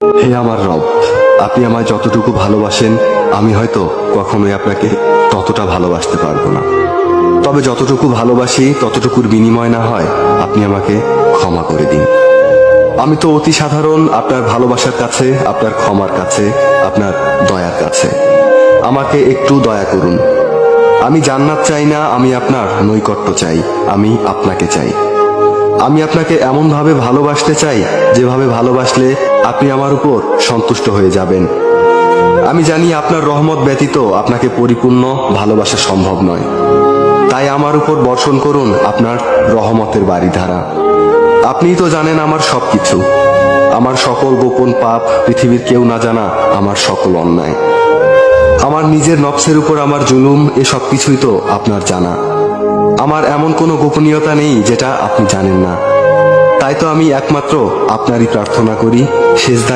হে আমার রব, আপনি আমায় যতটুকু ভালোবাসেন, আমি হয়তো কখনোই আপনাকে ততটা ভালোবাসতে পারব না। তবে যতটুকু ভালোবাসি, ততটুকুর বিনিময় না হয়, আপনি আমাকে ক্ষমা করে দিন। আমি তো অতি সাধারণ, আপনার ভালোবাসার কাছে, আপনার ক্ষমার কাছে, আপনার দয়ার কাছে। আমাকে একটু দয়া করুন। আমি জান্নাত চাই না, আমি আপনার নৈকট্য চাই, আমি আপনাকে চাই। আমি আপনাকে এমনভাবে ভালোবাসতে চাই, যেভাবে ভালোবাসলে আপনি আমার উপর সন্তুষ্ট হয়ে যাবেন। আমি জানি আপনার রহমত ব্যতীত আপনাকে পরিপূর্ণ ভালোবাসা সম্ভব নয়। তাই আমার উপর বর্ষণ করুন আপনার রহমতের বাড়িধারা আপনিই তো জানেন আমার সবকিছু। আমার সকল গোপন পাপ পৃথিবীর কেউ না জানা আমার সকল অন্যায়। আমার নিজের নফসের উপর আমার জুলুম, এ সব কিছুই তো আপনার জানা। আমার এমন কোনো গোপনীয়তা নেই যেটা আপনি জানেন না। তাই তো আমি একমাত্র আপনারই প্রার্থনা করি। শেষদায়